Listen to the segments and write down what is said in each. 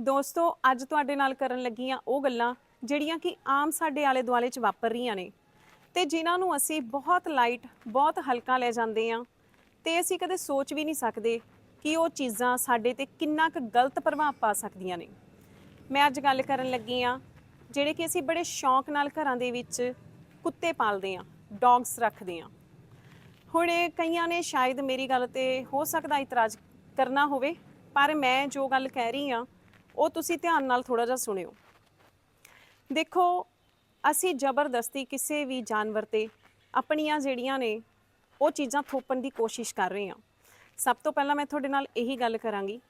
ਦੋਸਤੋ, ਅੱਜ ਤੁਹਾਡੇ ਨਾਲ ਕਰਨ ਲੱਗੀਆਂ ਉਹ ਗੱਲਾਂ ਜਿਹੜੀਆਂ ਕਿ ਆਮ ਸਾਡੇ ਆਲੇ ਦੁਆਲੇ 'ਚ ਵਾਪਰ ਰਹੀਆਂ ਨੇ। ਤੇ ਜਿਨ੍ਹਾਂ ਨੂੰ ਅਸੀਂ ਬਹੁਤ ਲਾਈਟ ਬਹੁਤ ਹਲਕਾ ਲੈ ਜਾਂਦੇ ਆ ਤੇ ਅਸੀਂ ਕਦੇ ਸੋਚ ਵੀ ਨਹੀਂ ਸਕਦੇ ਕਿ ਉਹ ਚੀਜ਼ਾਂ ਸਾਡੇ ਤੇ ਕਿੰਨਾ ਕੁ ਗਲਤ ਪ੍ਰਭਾਵ ਪਾ ਸਕਦੀਆਂ ਨੇ। ਮੈਂ ਅੱਜ ਗੱਲ ਕਰਨ ਲੱਗੀ ਆ ਜਿਹੜੇ ਕਿ ਅਸੀਂ ਬੜੇ ਸ਼ੌਂਕ ਨਾਲ ਘਰਾਂ ਦੇ ਵਿੱਚ ਕੁੱਤੇ ਪਾਲਦੇ ਆ ਡੌਗਸ ਰੱਖਦੇ ਆ। ਹੁਣ ਕਈਆਂ ਨੇ ਸ਼ਾਇਦ ਮੇਰੀ ਗੱਲ ਤੇ ਹੋ ਸਕਦਾ ਇਤਰਾਜ਼ ਕਰਨਾ ਹੋਵੇ, ਪਰ ਮੈਂ ਜੋ ਗੱਲ ਕਹਿ ਰਹੀ ਆ ਉਹ ਤੁਸੀਂ ਧਿਆਨ ਨਾਲ ਥੋੜਾ ਜਿਹਾ ਸੁਣਿਓ। ਦੇਖੋ, ਅਸੀਂ ਜ਼ਬਰਦਸਤੀ ਕਿਸੇ ਵੀ ਜਾਨਵਰ ਤੇ ਆਪਣੀਆਂ ਜਿਹੜੀਆਂ ਨੇ, ਉਹ ਚੀਜ਼ਾਂ ਥੋਪਣ ਦੀ ਕੋਸ਼ਿਸ਼ ਕਰ ਰਹੇ ਹਾਂ। ਸਭ ਤੋਂ ਪਹਿਲਾਂ ਮੈਂ ਤੁਹਾਡੇ ਨਾਲ ਇਹੀ ਗੱਲ ਕਰਾਂਗੀ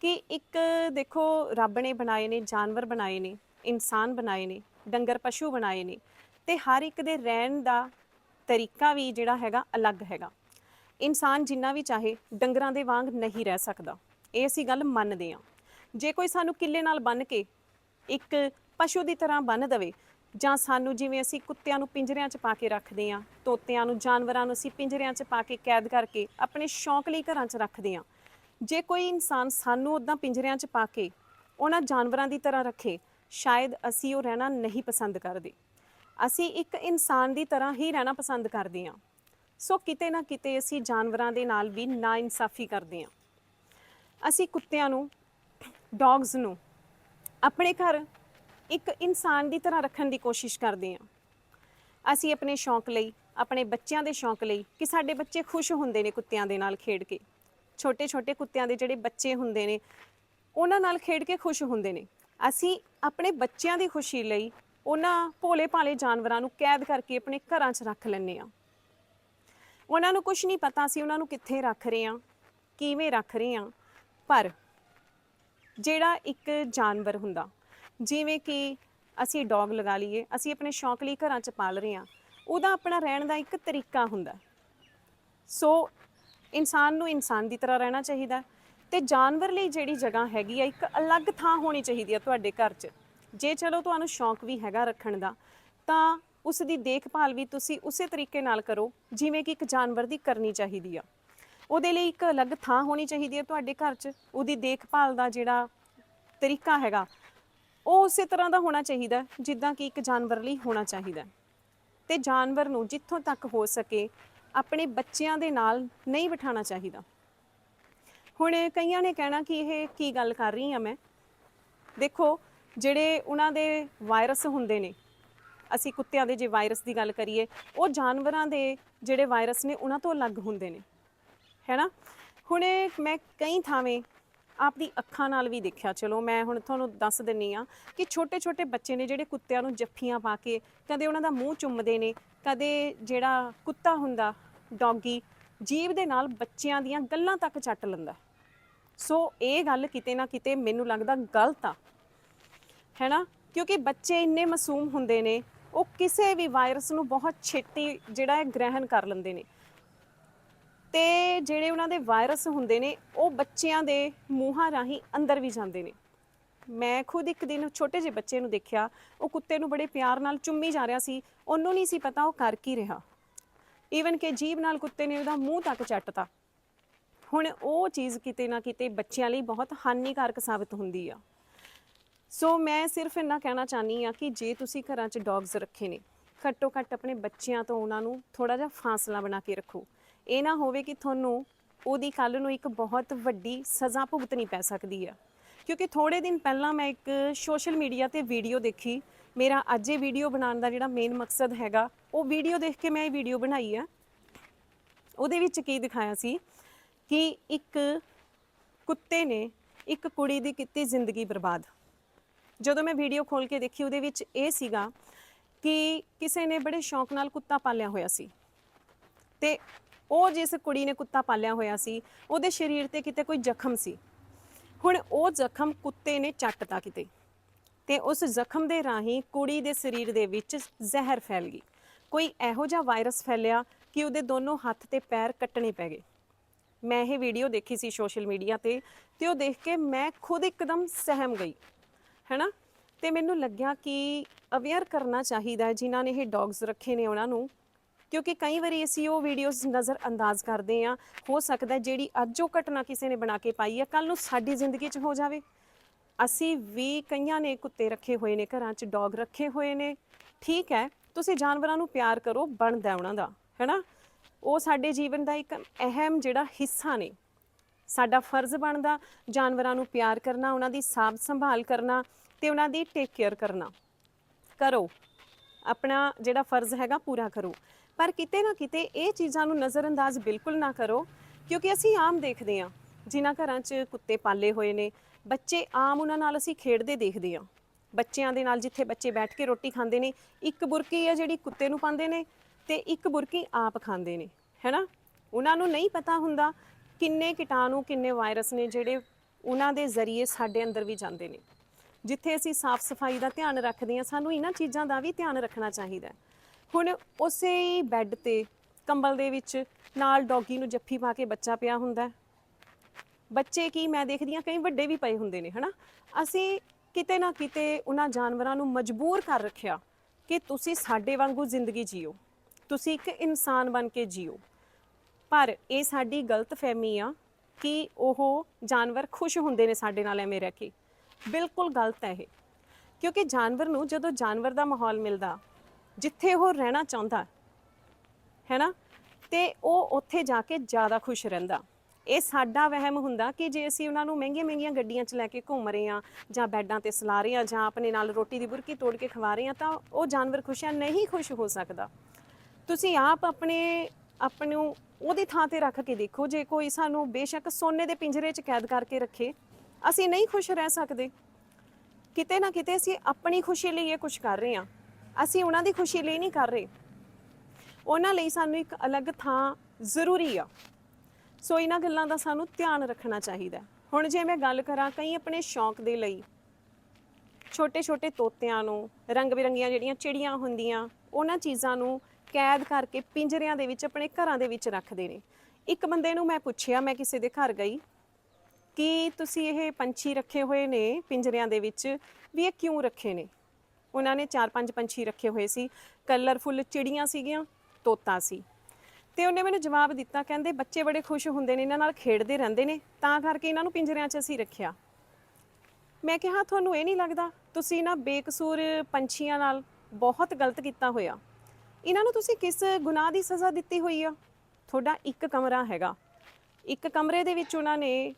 ਕਿ ਇੱਕ ਦੇਖੋ, ਰੱਬ ਨੇ ਬਣਾਏ ਨੇ, ਜਾਨਵਰ ਬਣਾਏ ਨੇ, ਇਨਸਾਨ ਬਣਾਏ ਨੇ, ਡੰਗਰ ਪਸ਼ੂ ਬਣਾਏ ਨੇ ਤੇ ਹਰ ਇੱਕ ਦੇ ਰਹਿਣ ਦਾ ਤਰੀਕਾ ਵੀ ਜਿਹੜਾ ਹੈਗਾ, ਅਲੱਗ ਹੈਗਾ। ਇਨਸਾਨ ਜਿੰਨਾ ਵੀ ਚਾਹੇ, ਡੰਗਰਾਂ ਦੇ ਵਾਂਗ ਨਹੀਂ ਰਹਿ ਸਕਦਾ। ਇਹ ਅਸੀਂ ਗੱਲ ਮੰਨਦੇ ਹਾਂ। ਜੇ ਕੋਈ ਸਾਨੂੰ ਕਿੱਲੇ ਨਾਲ ਬੰਨ ਕੇ ਇੱਕ ਪਸ਼ੂ ਦੀ ਤਰ੍ਹਾਂ ਬੰਨ ਦਵੇ, ਜਾਂ ਸਾਨੂੰ ਜਿਵੇਂ ਅਸੀਂ ਕੁੱਤਿਆਂ ਨੂੰ ਪਿੰਜਰਿਆਂ 'ਚ ਪਾ ਕੇ ਰੱਖਦੇ ਹਾਂ, ਤੋਤਿਆਂ ਨੂੰ, ਜਾਨਵਰਾਂ ਨੂੰ ਅਸੀਂ ਪਿੰਜਰਿਆਂ 'ਚ ਪਾ ਕੇ ਕੈਦ ਕਰਕੇ ਆਪਣੇ ਸ਼ੌਂਕ ਲਈ ਘਰਾਂ 'ਚ ਰੱਖਦੇ ਹਾਂ। ਜੇ ਕੋਈ ਇਨਸਾਨ ਸਾਨੂੰ ਉਦਾਂ ਪਿੰਜਰਿਆਂ 'ਚ ਪਾ ਕੇ ਉਹਨਾਂ ਜਾਨਵਰਾਂ ਦੀ ਤਰ੍ਹਾਂ ਰੱਖੇ, ਸ਼ਾਇਦ ਅਸੀਂ ਉਹ ਰਹਿਣਾ ਨਹੀਂ ਪਸੰਦ ਕਰਦੇ। ਅਸੀਂ ਇੱਕ ਇਨਸਾਨ ਦੀ ਤਰ੍ਹਾਂ ਹੀ ਰਹਿਣਾ ਪਸੰਦ ਕਰਦੇ ਹਾਂ। ਸੋ ਕਿਤੇ ਨਾ ਕਿਤੇ ਅਸੀਂ ਜਾਨਵਰਾਂ ਦੇ ਨਾਲ ਵੀ ਨਾਇਨਸਾਫੀ ਕਰਦੇ ਹਾਂ। ਅਸੀਂ ਕੁੱਤਿਆਂ ਨੂੰ ਡੌਗਸ ਨੂੰ। ਆਪਣੇ ਘਰ ਇੱਕ ਇਨਸਾਨ ਦੀ ਤਰ੍ਹਾਂ ਰੱਖਣ ਦੀ ਕੋਸ਼ਿਸ਼ ਕਰਦੇ ਹਾਂ। ਅਸੀਂ ਆਪਣੇ ਸ਼ੌਂਕ ਲਈ, ਆਪਣੇ ਬੱਚਿਆਂ ਦੇ ਸ਼ੌਂਕ ਲਈ ਕਿ ਸਾਡੇ ਬੱਚੇ ਖੁਸ਼ ਹੁੰਦੇ ਨੇ ਕੁੱਤਿਆਂ ਦੇ ਨਾਲ ਖੇਡ ਕੇ। ਛੋਟੇ ਛੋਟੇ ਕੁੱਤਿਆਂ ਦੇ ਜਿਹੜੇ ਬੱਚੇ ਹੁੰਦੇ ਨੇ, ਉਹਨਾਂ ਨਾਲ ਖੇਡ ਕੇ ਖੁਸ਼ ਹੁੰਦੇ ਨੇ। ਅਸੀਂ ਆਪਣੇ ਬੱਚਿਆਂ ਦੀ ਖੁਸ਼ੀ ਲਈ ਉਹਨਾਂ ਭੋਲੇ ਭਾਲੇ ਜਾਨਵਰਾਂ ਨੂੰ ਕੈਦ ਕਰਕੇ ਆਪਣੇ ਘਰਾਂ 'ਚ ਰੱਖ ਲੈਂਦੇ ਆ ਉਹਨਾਂ ਨੂੰ ਕੁਝ ਨਹੀਂ ਪਤਾ ਸੀ ਉਹਨਾਂ ਨੂੰ ਕਿੱਥੇ ਰੱਖ ਰਹੇ ਆ ਕਿਵੇਂ ਰੱਖ ਰਹੇ ਆ ਪਰ ਜਿਹੜਾ ਇੱਕ ਜਾਨਵਰ ਹੁੰਦਾ, ਜਿਵੇਂ ਕਿ ਅਸੀਂ ਡੌਗ ਲਗਾ ਲਈਏ, ਅਸੀਂ ਆਪਣੇ ਸ਼ੌਂਕ ਲਈ ਘਰਾਂ 'ਚ ਪਾਲ ਰਹੇ ਹਾਂ, ਉਹਦਾ ਆਪਣਾ ਰਹਿਣ ਦਾ ਇੱਕ ਤਰੀਕਾ ਹੁੰਦਾ। ਸੋ ਇਨਸਾਨ ਨੂੰ ਇਨਸਾਨ ਦੀ ਤਰ੍ਹਾਂ ਰਹਿਣਾ ਚਾਹੀਦਾ ਤੇ ਜਾਨਵਰ ਲਈ ਜਿਹੜੀ ਜਗ੍ਹਾ ਹੈਗੀ ਆ, ਇੱਕ ਅਲੱਗ ਥਾਂ ਹੋਣੀ ਚਾਹੀਦੀ ਆ ਤੁਹਾਡੇ ਘਰ 'ਚ। ਜੇ ਚਲੋ ਤੁਹਾਨੂੰ ਸ਼ੌਂਕ ਵੀ ਹੈਗਾ ਰੱਖਣ ਦਾ, ਤਾਂ ਉਸ ਦੀ ਦੇਖਭਾਲ ਵੀ ਤੁਸੀਂ ਉਸੇ ਤਰੀਕੇ ਨਾਲ ਕਰੋ, ਜਿਵੇਂ ਕਿ ਇੱਕ ਜਾਨਵਰ ਦੀ ਕਰਨੀ ਚਾਹੀਦੀ ਆ। ਉਹਦੇ ਲਈ ਇੱਕ ਅਲੱਗ ਥਾਂ ਹੋਣੀ ਚਾਹੀਦੀ ਹੈ ਤੁਹਾਡੇ ਘਰ 'ਚ, ਉਹਦੀ ਦੇਖਭਾਲ ਦਾ ਜਿਹੜਾ ਤਰੀਕਾ ਹੈਗਾ, ਉਹ ਉਸੇ ਤਰ੍ਹਾਂ ਦਾ ਹੋਣਾ ਚਾਹੀਦਾ, ਜਿੱਦਾਂ ਕਿ ਇੱਕ ਜਾਨਵਰ ਲਈ ਹੋਣਾ ਚਾਹੀਦਾ ਹੈ। ਤੇ ਜਾਨਵਰ ਨੂੰ ਜਿੱਥੋਂ ਤੱਕ ਹੋ ਸਕੇ ਆਪਣੇ ਬੱਚਿਆਂ ਦੇ ਨਾਲ ਨਹੀਂ ਬਿਠਾਉਣਾ ਚਾਹੀਦਾ। ਹੁਣ ਕਈਆਂ ਨੇ ਕਹਿਣਾ ਕਿ ਇਹ ਕੀ ਗੱਲ ਕਰ ਰਹੀ ਹਾਂ ਮੈਂ? ਦੇਖੋ, ਜਿਹੜੇ ਉਹਨਾਂ ਦੇ ਵਾਇਰਸ ਹੁੰਦੇ ਨੇ, ਅਸੀਂ ਕੁੱਤਿਆਂ ਦੇ ਜੇ ਵਾਇਰਸ ਦੀ ਗੱਲ ਕਰੀਏ, ਉਹ ਜਾਨਵਰਾਂ ਦੇ ਜਿਹੜੇ ਵਾਇਰਸ ਨੇ, ਉਹਨਾਂ ਤੋਂ ਅਲੱਗ ਹੁੰਦੇ ਨੇ। ਹੈਨਾ ਹੁਣ ਇਹ ਮੈਂ ਕਈ ਥਾਵੇਂ ਆਪਦੀ ਅੱਖਾਂ ਨਾਲ ਵੀ ਦੇਖਿਆ, ਚਲੋ ਮੈਂ ਹੁਣ ਤੁਹਾਨੂੰ ਦੱਸ ਦਿੰਨੀ ਆ ਕਿ ਛੋਟੇ ਛੋਟੇ ਬੱਚੇ ਨੇ ਜਿਹੜੇ ਕੁੱਤਿਆਂ ਨੂੰ ਜੱਫੀਆਂ ਪਾ ਕੇ ਕਦੇ ਉਹਨਾਂ ਦਾ ਮੂੰਹ ਚੁੰਮਦੇ ਨੇ, ਕਦੇ ਜਿਹੜਾ ਕੁੱਤਾ ਹੁੰਦਾ, ਡੌਗੀ ਜੀਵ ਦੇ ਨਾਲ ਬੱਚਿਆਂ ਦੀਆਂ ਗੱਲਾਂ ਤੱਕ ਚੱਟ ਲੈਂਦਾ। ਸੋ ਇਹ ਗੱਲ ਕਿਤੇ ਨਾ ਕਿਤੇ ਮੈਨੂੰ ਲੱਗਦਾ ਗਲਤ ਆ। ਹੈਨਾ ਕਿਉਂਕਿ ਬੱਚੇ ਇੰਨੇ ਮਾਸੂਮ ਹੁੰਦੇ ਨੇ, ਉਹ ਕਿਸੇ ਵੀ ਵਾਇਰਸ ਨੂੰ ਬਹੁਤ ਛੇਤੀ ਜਿਹੜਾ ਹੈ ਗ੍ਰਹਿਣ ਕਰ ਲੈਂਦੇ ਨੇ। ਤੇ ਜਿਹੜੇ ਉਹਨਾਂ ਦੇ ਵਾਇਰਸ ਹੁੰਦੇ ਨੇ, ਉਹ ਬੱਚਿਆਂ ਦੇ ਮੂੰਹਾਂ ਰਾਹੀਂ ਅੰਦਰ ਵੀ ਜਾਂਦੇ ਨੇ। ਮੈਂ ਖੁਦ ਇੱਕ ਦਿਨ ਛੋਟੇ ਜਿਹੇ ਬੱਚੇ ਨੂੰ ਦੇਖਿਆ, ਉਹ ਕੁੱਤੇ ਨੂੰ ਬੜੇ ਪਿਆਰ ਨਾਲ ਚੁੰਮੀ ਜਾ ਰਿਹਾ ਸੀ, ਉਹਨੂੰ ਨਹੀਂ ਸੀ ਪਤਾ ਉਹ ਕਰ ਕੀ ਰਿਹਾ। ਈਵਨ ਕਿ ਜੀਭ ਨਾਲ ਕੁੱਤੇ ਨੇ ਉਹਦਾ ਮੂੰਹ ਤੱਕ ਚੱਟਤਾ। ਹੁਣ ਉਹ ਚੀਜ਼ ਕਿਤੇ ਨਾ ਕਿਤੇ ਬੱਚਿਆਂ ਲਈ ਬਹੁਤ ਹਾਨੀਕਾਰਕ ਸਾਬਤ ਹੁੰਦੀ ਆ। ਸੋ ਮੈਂ ਸਿਰਫ ਇੰਨਾ ਕਹਿਣਾ ਚਾਹਨੀ ਆ ਕਿ ਜੇ ਤੁਸੀਂ ਘਰਾਂ 'ਚ ਡੌਗਸ ਰੱਖੇ ਨੇ ਘੱਟੋ ਘੱਟ ਆਪਣੇ ਬੱਚਿਆਂ ਤੋਂ ਉਹਨਾਂ ਨੂੰ ਥੋੜਾ ਜਿਹਾ ਫਾਸਲਾ ਬਣਾ ਕੇ ਰੱਖੋ। ਇਹ ਨਾ ਹੋਵੇ ਕਿ ਤੁਹਾਨੂੰ ਉਹਦੀ ਕੱਲ ਨੂੰ ਇੱਕ ਬਹੁਤ ਵੱਡੀ ਸਜ਼ਾ ਭੁਗਤਣੀ ਪੈ ਸਕਦੀ ਆ। ਕਿਉਂਕਿ ਥੋੜੇ ਦਿਨ ਪਹਿਲਾਂ ਮੈਂ ਇੱਕ ਸੋਸ਼ਲ ਮੀਡੀਆ ਤੇ ਵੀਡੀਓ ਦੇਖੀ। ਮੇਰਾ ਅੱਜ ਇਹ ਵੀਡੀਓ ਬਣਾਉਣ ਦਾ ਜਿਹੜਾ ਮੇਨ ਮਕਸਦ ਹੈਗਾ, ਉਹ ਵੀਡੀਓ ਦੇਖ ਕੇ ਮੈਂ ਇਹ ਵੀਡੀਓ ਬਣਾਈ ਆ। ਉਹਦੇ ਵਿੱਚ ਕੀ ਦਿਖਾਇਆ ਸੀ ਕਿ ਇੱਕ ਕੁੱਤੇ ਨੇ ਇੱਕ ਕੁੜੀ ਦੀ ਕੀਤੀ ਜ਼ਿੰਦਗੀ ਬਰਬਾਦ। ਜਦੋਂ ਮੈਂ ਵੀਡੀਓ ਖੋਲ ਕੇ ਦੇਖੀ, ਉਹਦੇ ਵਿੱਚ ਇਹ ਸੀਗਾ ਕਿ ਕਿਸੇ ਨੇ ਬੜੇ ਸ਼ੌਂਕ ਨਾਲ ਕੁੱਤਾ ਪਾਲਿਆ ਹੋਇਆ ਸੀ। ਤੇ ਉਹ ਜਿਸ ਕੁੜੀ ਨੇ ਕੁੱਤਾ ਪਾਲਿਆ ਹੋਇਆ ਸੀ, ਉਹਦੇ ਸਰੀਰ ਤੇ ਕਿਤੇ ਕੋਈ ਜ਼ਖਮ ਸੀ। ਹੁਣ ਉਹ ਜ਼ਖਮ ਕੁੱਤੇ ਨੇ ਚੱਟਤਾ ਕਿਤੇ ਤੇ ਉਸ ਜ਼ਖਮ ਦੇ ਰਾਹੀਂ ਕੁੜੀ ਦੇ ਸਰੀਰ ਦੇ ਵਿੱਚ ਜ਼ਹਿਰ ਫੈਲ ਗਈ। ਕੋਈ ਇਹੋ ਜਿਹਾ ਵਾਇਰਸ ਫੈਲਿਆ ਕਿ ਉਹਦੇ ਦੋਨੋਂ ਹੱਥ ਤੇ ਪੈਰ ਕੱਟਣੇ ਪੈ ਗਏ। ਮੈਂ ਇਹ ਵੀਡੀਓ ਦੇਖੀ ਸੀ ਸੋਸ਼ਲ ਮੀਡੀਆ ਤੇ ਤੇ ਉਹ ਦੇਖ ਕੇ ਮੈਂ ਖੁਦ ਇੱਕਦਮ ਸਹਿਮ ਗਈ, ਹੈਨਾ? ਤੇ ਮੈਨੂੰ ਲੱਗਿਆ ਕਿ ਅਵੇਅਰ ਕਰਨਾ ਚਾਹੀਦਾ ਹੈ ਜਿਨ੍ਹਾਂ ਨੇ ਇਹ ਡੌਗਸ ਰੱਖੇ ਨੇ ਉਹਨਾਂ ਨੂੰ। ਕਿਉਂਕਿ ਕਈ ਵਾਰੀ ਅਸੀਂ ਉਹ ਵੀਡੀਓਜ਼ ਨਜ਼ਰ ਅੰਦਾਜ਼ ਕਰਦੇ ਆ ਹੋ ਸਕਦਾ ਜਿਹੜੀ ਅੱਜ ਉਹ ਘਟਨਾ ਕਿਸੇ ਨੇ ਬਣਾ ਕੇ ਪਾਈ ਹੈ ਕੱਲ ਨੂੰ ਸਾਡੀ ਜ਼ਿੰਦਗੀ 'ਚ ਹੋ ਜਾਵੇ। ਅਸੀਂ ਵੀ ਕਈਆਂ ਨੇ ਕੁੱਤੇ ਰੱਖੇ ਹੋਏ ਨੇ, ਘਰਾਂ 'ਚ ਡੌਗ ਰੱਖੇ ਹੋਏ ਨੇ। ਠੀਕ ਹੈ, ਤੁਸੀਂ ਜਾਨਵਰਾਂ ਨੂੰ ਪਿਆਰ ਕਰੋ, ਬਣਦਾ ਉਹਨਾਂ ਦਾ, ਹੈਨਾ? ਉਹ ਸਾਡੇ ਜੀਵਨ ਦਾ ਇੱਕ ਅਹਿਮ ਜਿਹੜਾ ਹਿੱਸਾ ਨੇ। ਸਾਡਾ ਫਰਜ਼ ਬਣਦਾ ਜਾਨਵਰਾਂ ਨੂੰ ਪਿਆਰ ਕਰਨਾ, ਉਹਨਾਂ ਦੀ ਸਾਂਭ ਸੰਭਾਲ ਕਰਨਾ ਤੇ ਉਹਨਾਂ ਦੀ ਟੇਕ ਕੇਅਰ ਕਰਨਾ। ਕਰੋ, ਆਪਣਾ ਜਿਹੜਾ ਫਰਜ਼ ਹੈਗਾ ਪੂਰਾ ਕਰੋ। ਪਰ ਕਿਤੇ ਨਾ ਕਿਤੇ ਇਹ ਚੀਜ਼ਾਂ ਨੂੰ ਨਜ਼ਰਅੰਦਾਜ਼ ਬਿਲਕੁਲ ਨਾ ਕਰੋ, ਕਿਉਂਕਿ ਅਸੀਂ ਆਮ ਦੇਖਦੇ ਹਾਂ, ਜਿਨ੍ਹਾਂ ਘਰਾਂ 'ਚ ਕੁੱਤੇ ਪਾਲੇ ਹੋਏ ਨੇ, ਬੱਚੇ ਆਮ ਉਹਨਾਂ ਨਾਲ ਅਸੀਂ ਖੇਡਦੇ ਦੇਖਦੇ ਹਾਂ। ਬੱਚਿਆਂ ਦੇ ਨਾਲ ਜਿੱਥੇ ਬੱਚੇ ਬੈਠ ਕੇ ਰੋਟੀ ਖਾਂਦੇ ਨੇ, ਇੱਕ ਬੁਰਕੀ ਆ ਜਿਹੜੀ ਕੁੱਤੇ ਨੂੰ ਪਾਉਂਦੇ ਨੇ ਤੇ ਇੱਕ ਬੁਰਕੀ ਆਪ ਖਾਂਦੇ ਨੇ, ਹੈਨਾ? ਉਹਨਾਂ ਨੂੰ ਨਹੀਂ ਪਤਾ ਹੁੰਦਾ ਕਿੰਨੇ ਕੀਟਾਣੂ, ਕਿੰਨੇ ਵਾਇਰਸ ਨੇ ਜਿਹੜੇ ਉਹਨਾਂ ਦੇ ਜ਼ਰੀਏ ਸਾਡੇ ਅੰਦਰ ਵੀ ਜਾਂਦੇ ਨੇ। ਜਿੱਥੇ ਅਸੀਂ ਸਾਫ਼ ਸਫ਼ਾਈ ਦਾ ਧਿਆਨ ਰੱਖਦੇ ਹਾਂ, ਸਾਨੂੰ ਇਹਨਾਂ ਚੀਜ਼ਾਂ ਦਾ ਵੀ ਧਿਆਨ ਰੱਖਣਾ ਚਾਹੀਦਾ ਹੈ। ਹੁਣ ਉਸੇ ਹੀ ਬੈੱਡ ਤੇ ਕੰਬਲ ਦੇ ਵਿੱਚ ਨਾਲ ਡੌਗੀ ਨੂੰ ਜੱਫੀ ਪਾ ਕੇ ਬੱਚਾ ਪਿਆ ਹੁੰਦਾ। ਹੈ। ਬੱਚੇ ਕੀ ਮੈਂ ਦੇਖਦੀ ਹਾਂ, ਕਈ ਵੱਡੇ ਵੀ ਪਏ ਹੁੰਦੇ ਨੇ, ਹਨਾ? ਅਸੀਂ ਕਿਤੇ ਨਾ ਕਿਤੇ ਉਹਨਾਂ ਜਾਨਵਰਾਂ ਨੂੰ ਮਜਬੂਰ ਕਰ ਰੱਖਿਆ ਕਿ ਤੁਸੀਂ ਸਾਡੇ ਵਾਂਗੂ ਜ਼ਿੰਦਗੀ ਜੀਓ। ਤੁਸੀਂ ਇੱਕ ਇਨਸਾਨ ਬਣ ਕੇ ਜੀਓ। ਪਰ ਇਹ ਸਾਡੀ ਗਲਤਫਹਿਮੀ ਆ ਕਿ ਉਹ ਜਾਨਵਰ ਖੁਸ਼ ਹੁੰਦੇ ਨੇ ਸਾਡੇ ਨਾਲ ਐਵੇਂ ਰਹਿ ਕੇ। ਬਿਲਕੁਲ ਗਲਤ ਹੈ ਇਹ। ਕਿਉਂਕਿ ਜਾਨਵਰ ਨੂੰ ਜਦੋਂ ਜਾਨਵਰ ਦਾ ਮਾਹੌਲ ਮਿਲਦਾ ਜਿੱਥੇ ਉਹ ਰਹਿਣਾ ਚਾਹੁੰਦਾ ਹੈ ਨਾ ਤੇ ਉਹ ਉੱਥੇ ਜਾ ਕੇ ਜ਼ਿਆਦਾ ਖੁਸ਼ ਰਹਿੰਦਾ। ਇਹ ਸਾਡਾ ਵਹਿਮ ਹੁੰਦਾ ਕਿ ਜੇ ਅਸੀਂ ਉਹਨਾਂ ਨੂੰ ਮਹਿੰਗੀਆਂ ਮਹਿੰਗੀਆਂ ਗੱਡੀਆਂ 'ਚ ਲੈ ਕੇ ਘੁੰਮ ਰਹੇ ਆ ਜਾਂ ਬੈੱਡਾਂ ਤੇ ਸਲਾ ਰਹੇ ਆ ਜਾਂ ਆਪਣੇ ਨਾਲ ਰੋਟੀ ਦੀ ਬੁਰਕੀ ਤੋੜ ਕੇ ਖਵਾ ਰਹੇ ਆ ਤਾਂ ਉਹ ਜਾਨਵਰ ਖੁਸ਼ ਹੈ, ਨਹੀਂ ਖੁਸ਼ ਹੋ ਸਕਦਾ। ਤੁਸੀਂ ਆਪ ਆਪਣੇ ਆਪ ਨੂੰ ਉਹਦੀ ਥਾਂ ਤੇ ਰੱਖ ਕੇ ਦੇਖੋ, ਜੇ ਕੋਈ ਸਾਨੂੰ ਬੇਸ਼ੱਕ ਸੋਨੇ ਦੇ ਪਿੰਜਰੇ 'ਚ ਕੈਦ ਕਰਕੇ ਰੱਖੇ, ਅਸੀਂ ਨਹੀਂ ਖੁਸ਼ ਰਹਿ ਸਕਦੇ। ਕਿਤੇ ਨਾ ਕਿਤੇ ਅਸੀਂ ਆਪਣੀ ਖੁਸ਼ੀ ਲਈ ਇਹ ਕੁਝ ਕਰ ਰਹੇ ਹਾਂ। ਅਸੀਂ ਉਹਨਾਂ ਦੀ ਖੁਸ਼ੀ ਲਈ ਨਹੀਂ ਕਰ ਰਹੇ। ਉਹਨਾਂ ਲਈ ਸਾਨੂੰ ਇੱਕ ਅਲੱਗ ਥਾਂ ਜ਼ਰੂਰੀ ਆ। ਸੋ ਇਹਨਾਂ ਗੱਲਾਂ ਦਾ ਸਾਨੂੰ ਧਿਆਨ ਰੱਖਣਾ ਚਾਹੀਦਾ ਹੁਣ ਜੇ ਮੈਂ ਗੱਲ ਕਰਾਂ ਕਈ ਆਪਣੇ ਸ਼ੌਂਕ ਦੇ ਲਈ ਛੋਟੇ ਛੋਟੇ ਤੋਤਿਆਂ ਨੂੰ ਰੰਗ ਬਿਰੰਗੀਆਂ ਜਿਹੜੀਆਂ ਚਿੜੀਆਂ ਹੁੰਦੀਆਂ, ਉਹਨਾਂ ਚੀਜ਼ਾਂ ਨੂੰ ਕੈਦ ਕਰਕੇ ਪਿੰਜਰਿਆਂ ਦੇ ਵਿੱਚ, ਆਪਣੇ ਘਰਾਂ ਦੇ ਵਿੱਚ ਰੱਖਦੇ ਨੇ। ਇੱਕ ਬੰਦੇ ਨੂੰ ਮੈਂ ਪੁੱਛਿਆ, ਮੈਂ ਕਿਸੇ ਦੇ ਘਰ ਗਈ, ਕਿ ਤੁਸੀਂ ਇਹ ਪੰਛੀ ਰੱਖੇ ਹੋਏ ਨੇ ਪਿੰਜਰਿਆਂ ਦੇ ਵਿੱਚ, ਵੀ ਇਹ ਕਿਉਂ ਰੱਖੇ ਨੇ? ਉਹਨਾਂ ਨੇ ਚਾਰ ਪੰਜ ਪੰਛੀ ਰੱਖੇ ਹੋਏ ਸੀ। ਕਲਰਫੁੱਲ ਚਿੜੀਆਂ ਸੀਗੀਆਂ, ਤੋਤਾ ਸੀ। ਤੇ ਉਹਨੇ ਮੈਨੂੰ ਜਵਾਬ ਦਿੱਤਾ, ਕਹਿੰਦੇ ਬੱਚੇ ਬੜੇ ਖੁਸ਼ ਹੁੰਦੇ ਨੇ, ਇਹਨਾਂ ਨਾਲ ਖੇਡਦੇ ਰਹਿੰਦੇ ਨੇ, ਤਾਂ ਕਰਕੇ ਇਹਨਾਂ ਨੂੰ ਪਿੰਜਰਿਆਂ 'ਚ ਅਸੀਂ ਰੱਖਿਆ। ਮੈਂ ਕਿਹਾ, ਤੁਹਾਨੂੰ ਇਹ ਨਹੀਂ ਲੱਗਦਾ, ਤੁਸੀਂ ਨਾ ਬੇਕਸੂਰ ਪੰਛੀਆਂ ਨਾਲ ਬਹੁਤ ਗਲਤ ਕੀਤਾ ਹੋਇਆ। ਇਹਨਾਂ ਨੂੰ ਤੁਸੀਂ ਕਿਸ ਗੁਨਾਹ ਦੀ ਸਜ਼ਾ ਦਿੱਤੀ ਹੋਈ ਆ? ਤੁਹਾਡਾ ਇੱਕ ਕਮਰਾ ਹੈਗਾ। ਇੱਕ ਕਮਰੇ ਦੇ ਵਿੱਚ ਉਹਨਾਂ ਨੇ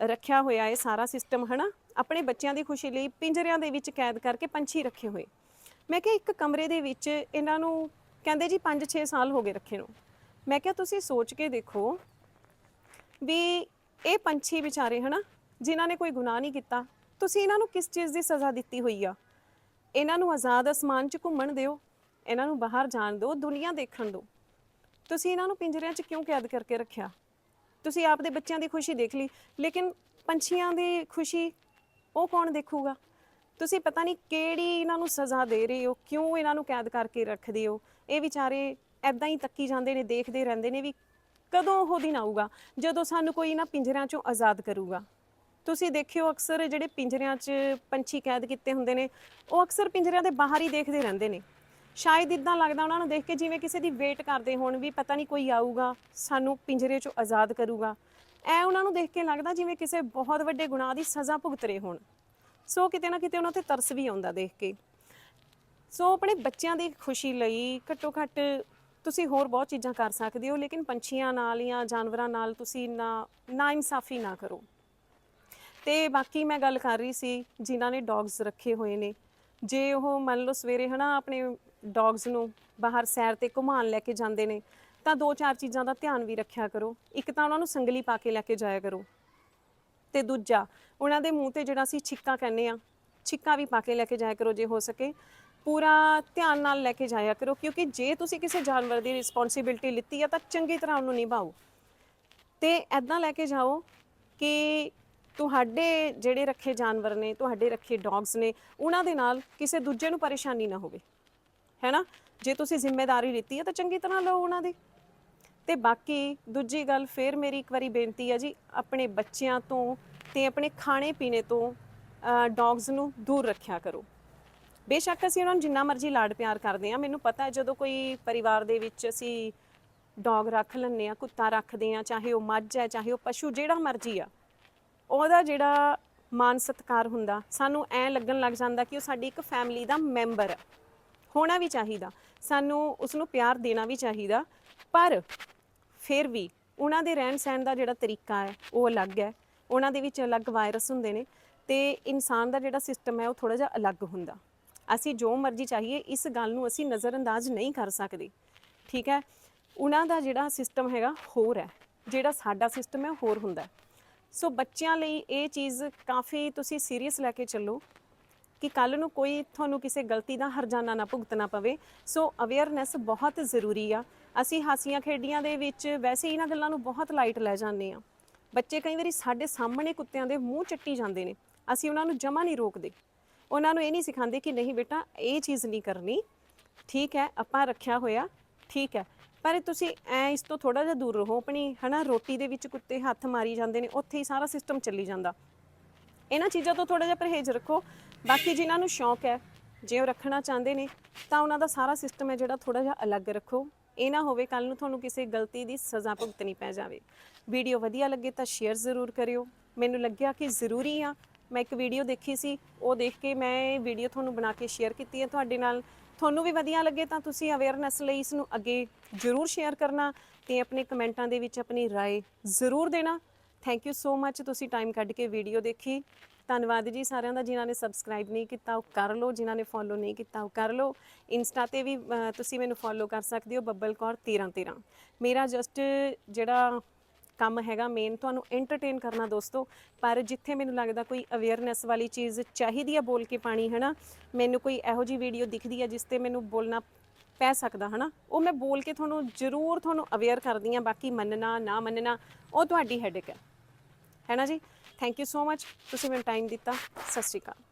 ਰੱਖਿਆ ਹੋਇਆ ਇਹ ਸਾਰਾ ਸਿਸਟਮ ਹਨਾ? ਆਪਣੇ ਬੱਚਿਆਂ ਦੀ ਖੁਸ਼ੀ ਲਈ ਪਿੰਜਰਿਆਂ ਦੇ ਵਿੱਚ ਕੈਦ ਕਰਕੇ ਪੰਛੀ ਰੱਖੇ ਹੋਏ। ਮੈਂ ਕਿਹਾ, ਇੱਕ ਕਮਰੇ ਦੇ ਵਿੱਚ ਇਹਨਾਂ ਨੂੰ ਕਹਿੰਦੇ ਜੀ 5-6 ਸਾਲ ਹੋ ਗਏ ਰੱਖੇ ਨੂੰ। ਮੈਂ ਕਿਹਾ, ਤੁਸੀਂ ਸੋਚ ਕੇ ਦੇਖੋ ਵੀ ਇਹ ਪੰਛੀ ਵਿਚਾਰੇ ਹਨਾ, ਜਿਨ੍ਹਾਂ ਨੇ ਕੋਈ ਗੁਨਾਹ ਨਹੀਂ ਕੀਤਾ, ਤੁਸੀਂ ਇਹਨਾਂ ਨੂੰ ਕਿਸ ਚੀਜ਼ ਦੀ ਸਜ਼ਾ ਦਿੱਤੀ ਹੋਈ ਆ? ਇਹਨਾਂ ਨੂੰ ਆਜ਼ਾਦ ਅਸਮਾਨ 'ਚ ਘੁੰਮਣ ਦਿਓ, ਇਹਨਾਂ ਨੂੰ ਬਾਹਰ ਜਾਣ ਦਿਓ, ਦੁਨੀਆ ਦੇਖਣ ਦਿਓ। ਤੁਸੀਂ ਇਹਨਾਂ ਨੂੰ ਪਿੰਜਰਿਆਂ 'ਚ ਕਿਉਂ ਕੈਦ ਕਰਕੇ ਰੱਖਿਆ? ਤੁਸੀਂ ਆਪਦੇ ਬੱਚਿਆਂ ਦੀ ਖੁਸ਼ੀ ਦੇਖ ਲਈ, ਲੇਕਿਨ ਪੰਛੀਆਂ ਦੀ ਖੁਸ਼ੀ ਉਹ ਕੌਣ ਦੇਖੂਗਾ? ਤੁਸੀਂ ਪਤਾ ਨਹੀਂ ਕਿਹੜੀ ਇਹਨਾਂ ਨੂੰ ਸਜ਼ਾ ਦੇ ਰਹੇ ਹੋ, ਕਿਉਂ ਇਹਨਾਂ ਨੂੰ ਕੈਦ ਕਰਕੇ ਰੱਖਦੇ ਹੋ? ਇਹ ਵਿਚਾਰੇ ਐਦਾਂ ਹੀ ਤੱਕੀ ਜਾਂਦੇ ਨੇ, ਦੇਖਦੇ ਰਹਿੰਦੇ ਨੇ ਵੀ ਕਦੋਂ ਉਹ ਦਿਨ ਆਊਗਾ? ਜਦੋਂ ਸਾਨੂੰ ਕੋਈ ਇਹਨਾਂ ਪਿੰਜਰਿਆਂ 'ਚੋਂ ਆਜ਼ਾਦ ਕਰੂਗਾ। ਤੁਸੀਂ ਦੇਖਿਓ ਅਕਸਰ ਜਿਹੜੇ ਪਿੰਜਰਿਆਂ 'ਚ ਪੰਛੀ ਕੈਦ ਕੀਤੇ ਹੁੰਦੇ ਨੇ, ਉਹ ਅਕਸਰ ਪਿੰਜਰਿਆਂ ਦੇ ਬਾਹਰ ਹੀ ਦੇਖਦੇ ਰਹਿੰਦੇ ਨੇ। ਸ਼ਾਇਦ ਇਦਾਂ ਲੱਗਦਾ ਉਹਨਾਂ ਨੂੰ ਦੇਖ ਕੇ ਜਿਵੇਂ ਕਿਸੇ ਦੀ ਵੇਟ ਕਰਦੇ ਹੋਣ ਵੀ ਪਤਾ ਨਹੀਂ ਕੋਈ ਆਊਗਾ, ਸਾਨੂੰ ਪਿੰਜਰੇ 'ਚੋਂ ਆਜ਼ਾਦ ਕਰੂਗਾ। ਐ ਉਹਨਾਂ ਨੂੰ ਦੇਖ ਕੇ ਲੱਗਦਾ ਜਿਵੇਂ ਕਿਸੇ ਬਹੁਤ ਵੱਡੇ ਗੁਨਾਹ ਦੀ ਸਜ਼ਾ ਭੁਗਤ ਰਹੇ ਹੋਣ। ਸੋ ਕਿਤੇ ਨਾ ਕਿਤੇ ਉਹਨਾਂ ਤੇ ਤਰਸ ਵੀ ਆਉਂਦਾ ਦੇਖ ਕੇ। ਸੋ ਆਪਣੇ ਬੱਚਿਆਂ ਦੀ ਖੁਸ਼ੀ ਲਈ ਘੱਟੋ ਘੱਟ ਤੁਸੀਂ ਹੋਰ ਬਹੁਤ ਚੀਜ਼ਾਂ ਕਰ ਸਕਦੇ ਹੋ, ਲੇਕਿਨ ਪੰਛੀਆਂ ਨਾਲ ਜਾਂ ਜਾਨਵਰਾਂ ਨਾਲ ਤੁਸੀਂ ਨਾ ਨਾ ਇਨਸਾਫੀ ਨਾ ਕਰੋ। ਤੇ ਬਾਕੀ ਮੈਂ ਗੱਲ ਕਰ ਰਹੀ ਸੀ, ਜਿਨ੍ਹਾਂ ਨੇ ਡੌਗਸ ਰੱਖੇ ਹੋਏ ਨੇ। ਜੇ ਉਹ ਮੰਨ ਲਓ ਸਵੇਰੇ ਹਨਾ ਆਪਣੇ ਡੌਗਸ ਨੂੰ ਬਾਹਰ ਸੈਰ ਤੇ ਘੁਮਾਉਣ ਲੈ ਕੇ ਜਾਂਦੇ ਨੇ, ਤਾਂ ਦੋ ਚਾਰ ਚੀਜ਼ਾਂ ਦਾ ਧਿਆਨ ਵੀ ਰੱਖਿਆ ਕਰੋ। ਇੱਕ ਤਾਂ ਉਹਨਾਂ ਨੂੰ ਸੰਗਲੀ ਪਾ ਕੇ ਲੈ ਕੇ ਜਾਇਆ ਕਰੋ। ਤੇ ਦੂਜਾ, ਉਹਨਾਂ ਦੇ ਮੂੰਹ ਤੇ ਜਿਹੜਾ ਅਸੀਂ ਛਿੱਕਾ ਕਹਿੰਦੇ ਆ ਛਿੱਕਾ ਵੀ ਪਾ ਕੇ ਲੈ ਕੇ ਜਾਇਆ ਕਰੋ ਜੇ ਹੋ ਸਕੇ। ਪੂਰਾ ਧਿਆਨ ਨਾਲ ਲੈ ਕੇ ਜਾਇਆ ਕਰੋ, ਕਿਉਂਕਿ ਜੇ ਤੁਸੀਂ ਕਿਸੇ ਜਾਨਵਰ ਦੀ ਰਿਸਪੌਂਸਿਬਿਲਟੀ ਲਿੱਤੀ ਆ ਤਾਂ ਚੰਗੀ ਤਰ੍ਹਾਂ ਉਹਨੂੰ ਨਿਭਾਓ। ਤੇ ਐਦਾਂ ਲੈ ਕੇ ਜਾਓ ਕਿ ਤੁਹਾਡੇ ਜਿਹੜੇ ਰੱਖੇ ਜਾਨਵਰ ਨੇ, ਤੁਹਾਡੇ ਰੱਖੇ ਡੌਗਸ ਨੇ, ਉਹਨਾਂ ਦੇ ਨਾਲ ਕਿਸੇ ਦੂਜੇ ਨੂੰ ਪਰੇਸ਼ਾਨੀ ਨਾ ਹੋਵੇ। ਹੈਨਾ ਜੇ ਤੁਸੀਂ ਜ਼ਿੰਮੇਵਾਰੀ ਲਿੱਤੀ ਹੈ ਤਾਂ ਚੰਗੀ ਤਰ੍ਹਾਂ ਲਓ ਉਹਨਾਂ ਦੀ। ਤੇ ਬਾਕੀ ਦੂਜੀ ਗੱਲ ਫੇਰ ਮੇਰੀ ਇੱਕ ਵਾਰੀ ਬੇਨਤੀ ਹੈ ਜੀ, ਆਪਣੇ ਬੱਚਿਆਂ ਤੋਂ ਤੇ ਆਪਣੇ ਖਾਣੇ ਪੀਣੇ ਤੋਂ ਡੌਗਸ ਨੂੰ ਦੂਰ ਰੱਖਿਆ ਕਰੋ। ਬੇਸ਼ੱਕ ਅਸੀਂ ਉਹਨਾਂ ਨੂੰ ਜਿੰਨਾ ਮਰਜ਼ੀ ਲਾਡ ਪਿਆਰ ਕਰਦੇ ਆ ਮੈਨੂੰ ਪਤਾ ਹੈ ਜਦੋਂ ਕੋਈ ਪਰਿਵਾਰ ਦੇ ਵਿੱਚ ਅਸੀਂ ਡੌਗ ਰੱਖ ਲੈਂਦੇ ਆ ਕੁੱਤਾ ਰੱਖਦੇ ਆ ਚਾਹੇ ਉਹ ਮੱਝ ਹੈ, ਚਾਹੇ ਉਹ ਪਸ਼ੂ, ਜਿਹੜਾ ਮਰਜ਼ੀ ਆ, ਉਹਦਾ ਜਿਹੜਾ ਮਾਨ ਸਤਿਕਾਰ ਹੁੰਦਾ, ਸਾਨੂੰ ਐ ਲੱਗਣ ਲੱਗ ਜਾਂਦਾ ਕਿ ਉਹ ਸਾਡੀ ਇੱਕ ਫੈਮਿਲੀ ਦਾ ਮੈਂਬਰ ਹੈ। ਹੋਣਾ ਵੀ ਚਾਹੀਦਾ, ਸਾਨੂੰ ਉਸ ਨੂੰ ਪਿਆਰ ਦੇਣਾ ਵੀ ਚਾਹੀਦਾ, ਪਰ ਫਿਰ ਵੀ ਉਹਨਾਂ ਦੇ ਰਹਿਣ ਸਹਿਣ ਦਾ ਜਿਹੜਾ ਤਰੀਕਾ ਹੈ, ਉਹ ਅਲੱਗ ਹੈ। ਉਹਨਾਂ ਦੇ ਵਿੱਚ ਅਲੱਗ ਵਾਇਰਸ ਹੁੰਦੇ ਨੇ ਤੇ ਇਨਸਾਨ ਦਾ ਜਿਹੜਾ ਸਿਸਟਮ ਹੈ, ਉਹ ਥੋੜਾ ਜਿਹਾ ਅਲੱਗ ਹੁੰਦਾ। ਅਸੀਂ ਜੋ ਮਰਜ਼ੀ ਚਾਹੀਏ, ਇਸ ਗੱਲ ਨੂੰ ਅਸੀਂ ਨਜ਼ਰਅੰਦਾਜ਼ ਨਹੀਂ ਕਰ ਸਕਦੇ। ਠੀਕ ਹੈ? ਉਹਨਾਂ ਦਾ ਜਿਹੜਾ ਸਿਸਟਮ ਹੈਗਾ, ਹੋਰ ਹੈ। ਜਿਹੜਾ ਸਾਡਾ ਸਿਸਟਮ ਹੈ, ਉਹ ਹੋਰ ਹੁੰਦਾ ਸੋ ਬੱਚਿਆਂ ਲਈ ਇਹ ਚੀਜ਼ ਕਾਫੀ ਤੁਸੀਂ ਸੀਰੀਅਸ ਲੈ ਕੇ ਚੱਲੋ ਕਿ ਕੱਲ ਨੂੰ ਕੋਈ ਤੁਹਾਨੂੰ ਕਿਸੇ ਗਲਤੀ ਦਾ ਹਰਜਾਨਾ ਨਾ ਭੁਗਤਣਾ ਪਵੇ। ਸੋ ਅਵੇਅਰਨੈਸ ਬਹੁਤ ਜ਼ਰੂਰੀ ਆ। ਅਸੀਂ ਹਾਸੀਆਂ ਖੇਡੀਆਂ ਦੇ ਵਿੱਚ ਵੈਸੇ ਇਹਨਾਂ ਗੱਲਾਂ ਨੂੰ ਬਹੁਤ ਲਾਈਟ ਲੈ ਜਾਂਦੇ ਆ ਬੱਚੇ ਕਈ ਵਾਰੀ ਸਾਡੇ ਸਾਹਮਣੇ ਕੁੱਤਿਆਂ ਦੇ ਮੂੰਹ ਚੱਟੀ ਜਾਂਦੇ ਨੇ। ਅਸੀਂ ਉਹਨਾਂ ਨੂੰ ਜਮਾ ਨਹੀਂ ਰੋਕਦੇ। ਉਹਨਾਂ ਨੂੰ ਇਹ ਨਹੀਂ ਸਿਖਾਉਂਦੇ ਕਿ ਨਹੀਂ ਬੇਟਾ, ਇਹ ਚੀਜ਼ ਨਹੀਂ ਕਰਨੀ। ਠੀਕ ਹੈ, ਆਪਾਂ ਰੱਖਿਆ ਹੋਇਆ। ਠੀਕ ਹੈ, ਪਰ ਤੁਸੀਂ ਐ ਇਸ ਤੋਂ ਥੋੜਾ ਜਿਹਾ ਦੂਰ ਰਹੋ। ਆਪਣੀ, ਹਨਾ, ਰੋਟੀ ਦੇ ਵਿੱਚ ਕੁੱਤੇ ਹੱਥ ਮਾਰੀ ਜਾਂਦੇ ਨੇ, ਉੱਥੇ ਹੀ ਸਾਰਾ ਸਿਸਟਮ ਚੱਲੀ ਜਾਂਦਾ। ਇਹਨਾਂ ਚੀਜ਼ਾਂ ਤੋਂ ਥੋੜਾ ਜਿਹਾ ਪਰਹੇਜ਼ ਰੱਖੋ। ਬਾਕੀ ਜਿਨ੍ਹਾਂ ਨੂੰ ਸ਼ੌਂਕ ਹੈ, ਜੇ ਉਹ ਰੱਖਣਾ ਚਾਹੁੰਦੇ ਨੇ, ਤਾਂ ਉਹਨਾਂ ਦਾ ਸਾਰਾ ਸਿਸਟਮ ਹੈ ਜਿਹੜਾ ਥੋੜਾ ਜਿਹਾ ਅਲੱਗ ਰੱਖੋ। ਇਹ ਨਾ ਹੋਵੇ ਕੱਲ ਨੂੰ ਤੁਹਾਨੂੰ ਕਿਸੇ ਗਲਤੀ ਦੀ ਸਜ਼ਾ ਭੁਗਤਣੀ ਪੈ ਜਾਵੇ ਵੀਡੀਓ ਵਧੀਆ ਲੱਗੇ ਤਾਂ ਸ਼ੇਅਰ ਜ਼ਰੂਰ ਕਰਿਓ ਮੈਨੂੰ ਲੱਗਿਆ ਕਿ ਜ਼ਰੂਰੀ ਆ ਮੈਂ ਇੱਕ ਵੀਡੀਓ ਦੇਖੀ ਸੀ ਉਹ ਦੇਖ ਕੇ ਮੈਂ ਇਹ ਵੀਡੀਓ ਤੁਹਾਨੂੰ ਬਣਾ ਕੇ ਸ਼ੇਅਰ ਕੀਤੀ ਹੈ ਤੁਹਾਡੇ ਨਾਲ ਤੁਹਾਨੂੰ ਵੀ ਵਧੀਆ ਲੱਗੇ ਤਾਂ ਤੁਸੀਂ ਅਵੇਅਰਨੈਸ ਲਈ ਇਸ ਨੂੰ ਅੱਗੇ ਜ਼ਰੂਰ ਸ਼ੇਅਰ ਕਰਨਾ ਤੇ ਆਪਣੇ ਕਮੈਂਟਾਂ ਦੇ ਵਿੱਚ ਆਪਣੀ رائے ਜ਼ਰੂਰ ਦੇਣਾ ਥੈਂਕ ਯੂ ਸੋ ਮੱਚ ਤੁਸੀਂ ਟਾਈਮ ਕੱਢ ਕੇ ਵੀਡੀਓ ਦੇਖੀ ਧੰਨਵਾਦ ਜੀ ਸਾਰਿਆਂ ਦਾ ਜਿਨ੍ਹਾਂ ਨੇ ਸਬਸਕ੍ਰਾਈਬ ਨਹੀਂ ਕੀਤਾ ਉਹ ਕਰ ਲਓ ਜਿਨ੍ਹਾਂ ਨੇ ਫੋਲੋ ਨਹੀਂ ਕੀਤਾ ਉਹ ਕਰ ਲਓ। ਇੰਸਟਾ ਤੇ ਵੀ ਅਹ, ਤੁਸੀਂ ਮੈਨੂੰ ਫੋਲੋ ਕਰ ਸਕਦੇ ਹੋ ਬੱਬਲ ਕੌਰ 1313 ਮੇਰਾ ਜਸਟ ਜਿਹੜਾ ਕੰਮ ਹੈਗਾ ਮੇਨ ਤੁਹਾਨੂੰ ਐਂਟਰਟੇਨ ਕਰਨਾ ਦੋਸਤੋ ਪਰ ਜਿੱਥੇ ਮੈਨੂੰ ਲੱਗਦਾ ਕੋਈ ਅਵੇਅਰਨੈਸ ਵਾਲੀ ਚੀਜ਼ ਚਾਹੀਦੀ ਆ ਬੋਲ ਕੇ ਪਾਣੀ ਹਨਾ ਮੈਨੂੰ ਕੋਈ ਇਹੋ ਜੀ ਵੀਡੀਓ ਦਿਖਦੀ ਆ ਜਿਸ ਤੇ ਮੈਨੂੰ ਬੋਲਣਾ ਪੈ ਸਕਦਾ ਹਨਾ ਉਹ ਮੈਂ ਬੋਲ ਕੇ ਤੁਹਾਨੂੰ ਜ਼ਰੂਰ ਤੁਹਾਨੂੰ ਅਵੇਅਰ ਕਰਦੀ ਆ ਬਾਕੀ ਮੰਨਣਾ ਨਾ ਮੰਨਣਾ ਉਹ ਤੁਹਾਡੀ ਹੈਡਿਕ ਹੈ ਹੈ ਨਾ ਜੀ? ਥੈਂਕ ਯੂ ਸੋ ਮੱਚ ਤੁਸੀਂ ਮੈਨੂੰ ਟਾਈਮ ਦਿੱਤਾ। ਸਤਿ ਸ਼੍ਰੀ ਅਕਾਲ।